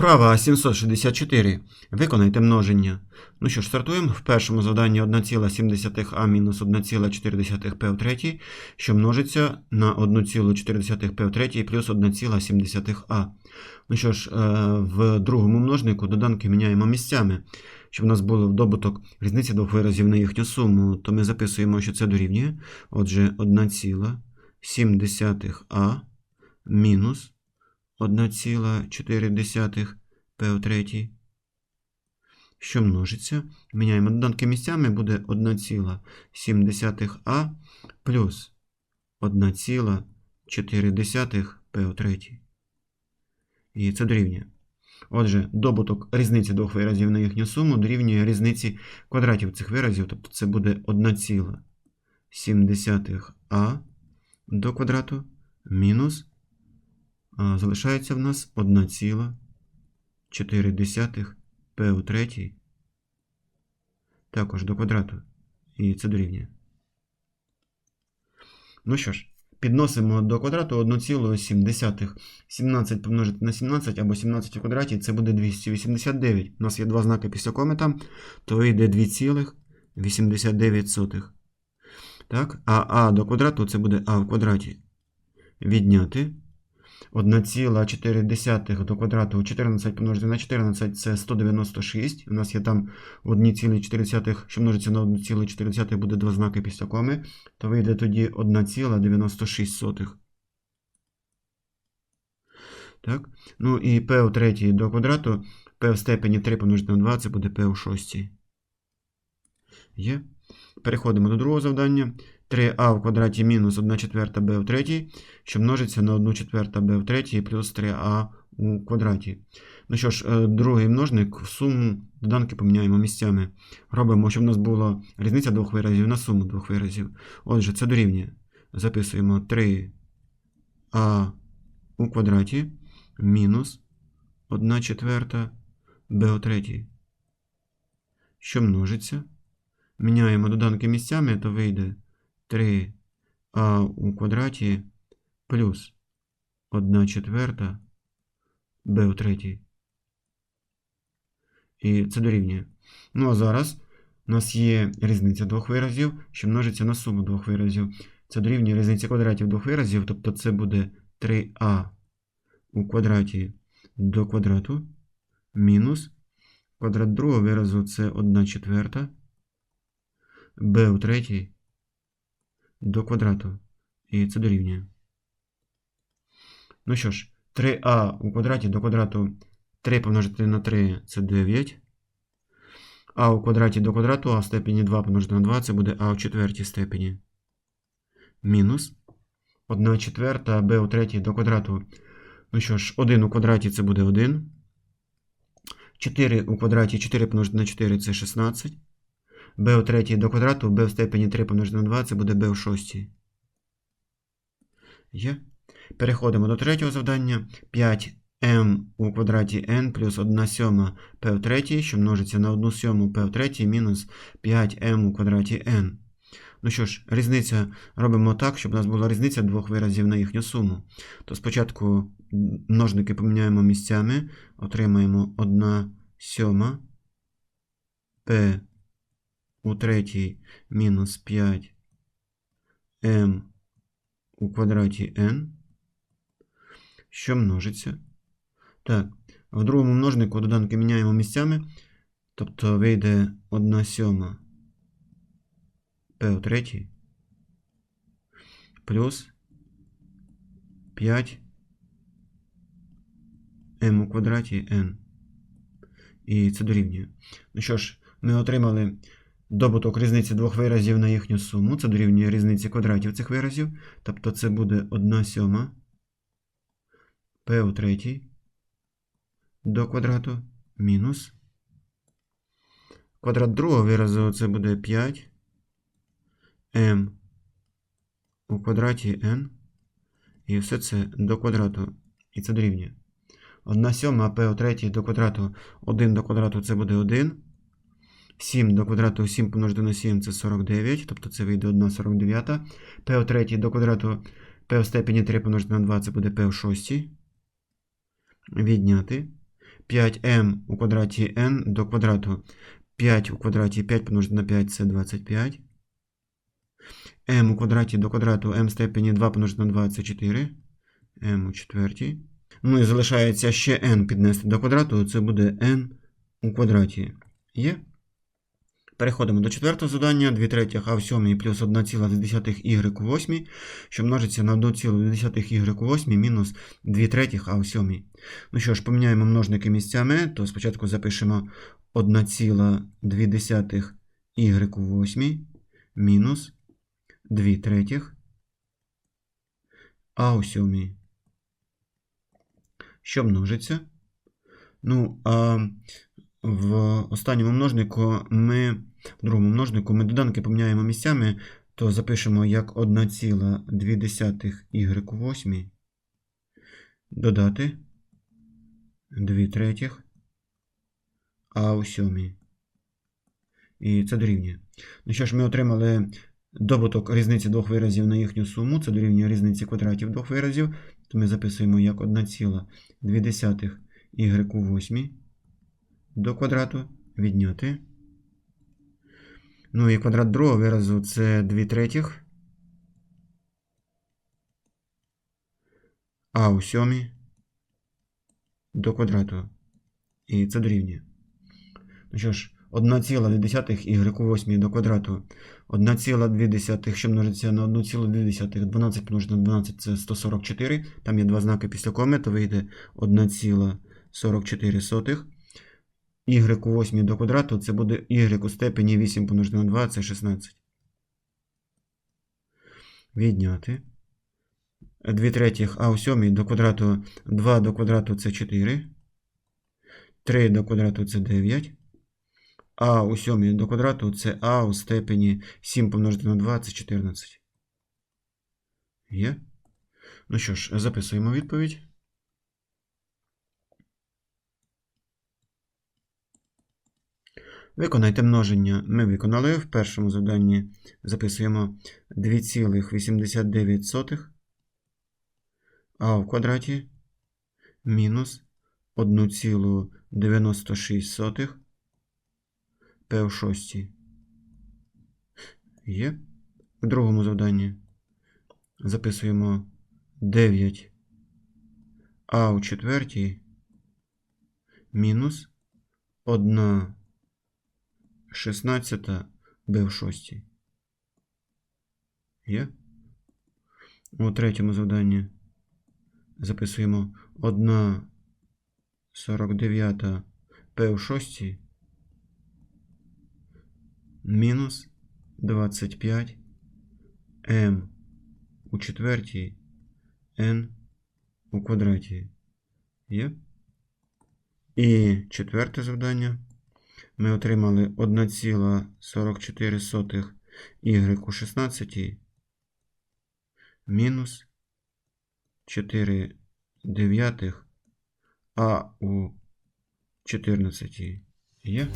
Вправа 764. Виконайте множення. Ну що ж, стартуємо. В першому завданні 1,7а мінус 1,4p в третій, що множиться на 1,4p в третій плюс 1,7а. Ну що ж, е, в другому множнику доданки міняємо місцями. Щоб у нас було в добуток різниці двох виразів на їхню суму, то ми записуємо, що це дорівнює. Отже, 1,7а мінус 1,4 p у третій, що множиться. Міняємо доданки місцями, буде 1,7а плюс 1,4 p у третій. І це дорівнює. Отже, добуток різниці двох виразів на їхню суму дорівнює різниці квадратів цих виразів, тобто це буде 1,7а до квадрату мінус залишається в нас 1,4 p у третій, також до квадрату. І це дорівнює. Ну що ж, підносимо до квадрату 1,7. 17 помножити на 17 або 17 у квадраті це буде 289. У нас є два знаки після коми там, то вийде 2,89. Так? А а до квадрату це буде а в квадраті. Відняти. 1,4 до квадрату 14 помножити на 14 це 196. У нас є там 1,4, що множиться на 1,4 буде два знаки після коми, то вийде тоді 1,96. Так? Ну і p у третій до квадрату, p в степені 3 помножити на 2, це буде p у шостій. Є. Переходимо до другого завдання. 3а в квадраті мінус 1 четверта b в третій, що множиться на 1 четверта b в третій плюс 3а у квадраті. Ну що ж, е, другий множник суму доданки поміняємо місцями. Робимо, щоб у нас була різниця двох виразів на суму двох виразів. Отже, це дорівнює. Записуємо 3а у квадраті мінус 1 четверта b у третій, що множиться. Міняємо доданки місцями, то вийде 3а у квадраті плюс 1 четверта b у третій. І це дорівнює. Ну а зараз у нас є різниця двох виразів, що множиться на суму двох виразів. Це дорівнює різниці квадратів двох виразів, тобто це буде 3а у квадраті до квадрату мінус квадрат другого виразу це 1 четверта b у третій до квадрату. І це дорівнює. Ну що ж, 3а у квадраті до квадрату 3 помножити на 3 це 9. А у квадраті до квадрату а в степені 2 помножити на 2 це буде а у четвертій степені. Мінус 1 четверта b у третій до квадрату. Ну що ж, 1 у квадраті це буде 1. 4 у квадраті 4 помножити на 4 це 16 b у третій до квадрату, b в степені 3 помножити на 2, це буде b у шостій. Є. Переходимо до третього завдання. 5m у квадраті n плюс 1 сьома p в третій, що множиться на 1 сьому p в третій мінус 5m у квадраті n. Ну що ж, різниця робимо так, щоб у нас була різниця двох виразів на їхню суму. То спочатку множники поміняємо місцями, отримаємо 1 сьома p у третій мінус 5 m у квадраті n, що множиться. Так, в другому множнику доданки міняємо місцями, тобто вийде 1 сьома p у третій плюс 5 m у квадраті n. І це дорівнює. Ну що ж, ми отримали добуток різниці двох виразів на їхню суму. Це дорівнює різниці квадратів цих виразів. Тобто це буде 1 сьома p у третій до квадрату мінус. Квадрат другого виразу це буде 5 m у квадраті n. І все це до квадрату. І це дорівнює. 1 сьома p у третій до квадрату 1 до квадрату це буде 1. 7 до квадрату 7 помножити на 7 це 49, тобто це вийде 1 49. p у третій до квадрату p в степені 3 помножити на 2 це буде p у шостій. Відняти. 5m у квадраті n до квадрату 5 у квадраті 5 помножити на 5 це 25. m у квадраті до квадрату m степені 2 помножити на 2 це 4. m у четвертій. Ну і залишається ще n піднести до квадрату, це буде n у квадраті. Є? Переходимо до четвертого завдання. 2 третіх а в 7 плюс 1,2 y у 8, що множиться на 1,2 y у 8 мінус 2 третіх а в 7. Ну що ж, поміняємо множники місцями, то спочатку запишемо 1,2 y у 8 мінус 2 третіх а у 7. Що множиться? Ну, а в останньому множнику ми, в другому множнику ми доданки поміняємо місцями, то запишемо як 1,2 y у 8 додати 2 третіх а у 7. І це дорівнює. Ну що ж, ми отримали добуток різниці двох виразів на їхню суму, це дорівнює різниці квадратів двох виразів, то ми записуємо як 1,2 y у 8 до квадрату відняти. Ну і квадрат другого виразу це 2 третіх. А у 7 до квадрату. І це дорівнює. Ну що ж, 1,2 y у 8 до квадрату. 1,2, що множиться на 1,2, 12 помножити на 12 це 144. Там є два знаки після коми, то вийде 1,44. Y у 8 до квадрату це буде y у степені 8 помножити на 2 це 16. Відняти. 2 третіх а у 7 до квадрату 2 до квадрату це 4. 3 до квадрату це 9. А у 7 до квадрату це а у степені 7 помножити на 2 це 14. Є? Ну що ж, записуємо відповідь. Виконайте множення. Ми виконали. В першому завданні записуємо 2,89 а в квадраті мінус 1,96 П в шостій. Є. В другому завданні записуємо 9 А у четвертій мінус 1 16 Б в шостій. Є. У третьому завданні записуємо 1 49 П в шостій мінус 25 М у четвертій N у квадраті. Є? І четверте завдання. Ми отримали 1,44 y у 16 мінус 4 дев'ятих а у 14 є.